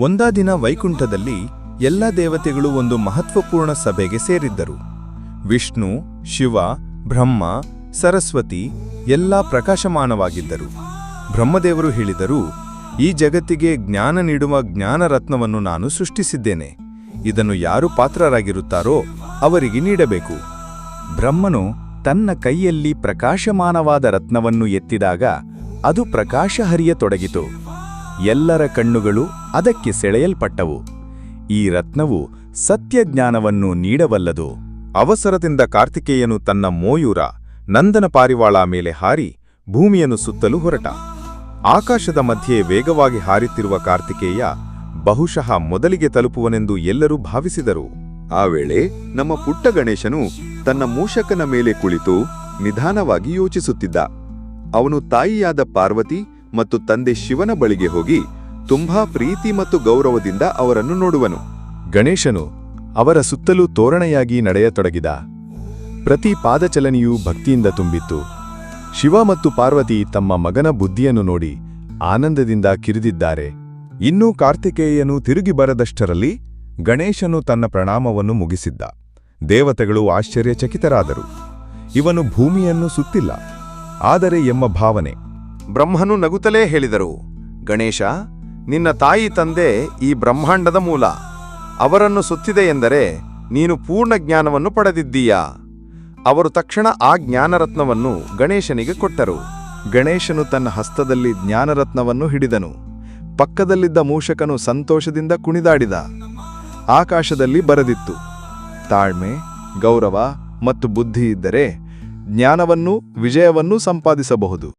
ಒಂದಾ ದಿನ ವೈಕುಂಠದಲ್ಲಿ ಎಲ್ಲ ದೇವತೆಗಳು ಒಂದು ಮಹತ್ವಪೂರ್ಣ ಸಭೆಗೆ ಸೇರಿದ್ದರು. ವಿಷ್ಣು, ಶಿವ, ಬ್ರಹ್ಮ, ಸರಸ್ವತಿ ಎಲ್ಲ ಪ್ರಕಾಶಮಾನವಾಗಿದ್ದರು. ಬ್ರಹ್ಮದೇವರು ಹೇಳಿದರು, ಈ ಜಗತ್ತಿಗೆ ಜ್ಞಾನ ನೀಡುವ ಜ್ಞಾನರತ್ನವನ್ನು ನಾನು ಸೃಷ್ಟಿಸಿದ್ದೇನೆ. ಇದನ್ನು ಯಾರು ಪಾತ್ರರಾಗಿರುತ್ತಾರೋ ಅವರಿಗೆ ನೀಡಬೇಕು. ಬ್ರಹ್ಮನು ತನ್ನ ಕೈಯಲ್ಲಿ ಪ್ರಕಾಶಮಾನವಾದ ರತ್ನವನ್ನು ಎತ್ತಿದಾಗ ಅದು ಪ್ರಕಾಶ ಹರಿಯತೊಡಗಿತು ಎಲ್ಲರ ಕಣ್ಣುಗಳು ಅದಕ್ಕೆ ಸೆಳೆಯಲ್ಪಟ್ಟವು. ಈ ರತ್ನವು ಸತ್ಯಜ್ಞಾನವನ್ನು ನೀಡಬಲ್ಲದು. ಅವಸರದಿಂದ ಕಾರ್ತಿಕೇಯನು ತನ್ನ ಮೋಯೂರ ನಂದನ ಪಾರಿವಾಳ ಮೇಲೆ ಹಾರಿ ಭೂಮಿಯನ್ನು ಸುತ್ತಲು ಹೊರಟ. ಆಕಾಶದ ಮಧ್ಯೆ ವೇಗವಾಗಿ ಹಾರಿತಿರುವ ಕಾರ್ತಿಕೇಯ ಬಹುಶಃ ಮೊದಲಿಗೆ ತಲುಪುವನೆಂದು ಎಲ್ಲರೂ ಭಾವಿಸಿದರು. ಆ ವೇಳೆ ನಮ್ಮ ಪುಟ್ಟ ಗಣೇಶನು ತನ್ನ ಮೂಷಕನ ಮೇಲೆ ಕುಳಿತು ನಿಧಾನವಾಗಿ ಯೋಚಿಸುತ್ತಿದ್ದ. ಅವನು ತಾಯಿಯಾದ ಪಾರ್ವತಿ ಮತ್ತು ತಂದೆ ಶಿವನ ಬಳಿಗೆ ಹೋಗಿ ತುಂಬಾ ಪ್ರೀತಿ ಮತ್ತು ಗೌರವದಿಂದ ಅವರನ್ನು ನೋಡುವನು. ಗಣೇಶನು ಅವರ ಸುತ್ತಲೂ ತೋರಣೆಯಾಗಿ ನಡೆಯತೊಡಗಿದ. ಪ್ರತಿ ಪಾದಚಲನೆಯೂ ಭಕ್ತಿಯಿಂದ ತುಂಬಿತ್ತು. ಶಿವ ಮತ್ತು ಪಾರ್ವತಿ ತಮ್ಮ ಮಗನ ಬುದ್ಧಿಯನ್ನು ನೋಡಿ ಆನಂದದಿಂದ ಕಿರಿದಿದ್ದಾರೆ. ಇನ್ನೂ ಕಾರ್ತಿಕೇಯನು ತಿರುಗಿ ಬರದಷ್ಟರಲ್ಲಿ ಗಣೇಶನು ತನ್ನ ಪ್ರಣಾಮವನ್ನು ಮುಗಿಸಿದ್ದ. ದೇವತೆಗಳು ಆಶ್ಚರ್ಯಚಕಿತರಾದರು. ಇವನು ಭೂಮಿಯನ್ನು ಸುತ್ತಿಲ್ಲ. ಆದರೆ ಎಂಬ ಭಾವನೆ, ಬ್ರಹ್ಮನು ನಗುತ್ತಲೇ ಹೇಳಿದರು. ಗಣೇಶ ನಿನ್ನ ತಾಯಿ ತಂದೆ ಈ ಬ್ರಹ್ಮಾಂಡದ ಮೂಲ. ಅವರನ್ನು ಸುತ್ತಿದೆ ಎಂದರೆ ನೀನು ಪೂರ್ಣ ಜ್ಞಾನವನ್ನು ಪಡೆದಿದ್ದೀಯಾ. ಅವರು ತಕ್ಷಣ ಆ ಜ್ಞಾನರತ್ನವನ್ನು ಗಣೇಶನಿಗೆ ಕೊಟ್ಟರು. ಗಣೇಶನು ತನ್ನ ಹಸ್ತದಲ್ಲಿ ಜ್ಞಾನರತ್ನವನ್ನು ಹಿಡಿದನು. ಪಕ್ಕದಲ್ಲಿದ್ದ ಮೂಷಕನು ಸಂತೋಷದಿಂದ ಕುಣಿದಾಡಿದ. ಆಕಾಶದಲ್ಲಿ ಬರೆದಿತ್ತು, ತಾಳ್ಮೆ, ಗೌರವ ಮತ್ತು ಬುದ್ಧಿ ಇದ್ದರೆ ಜ್ಞಾನವನ್ನು ವಿಜಯವನ್ನೂ ಸಂಪಾದಿಸಬಹುದು.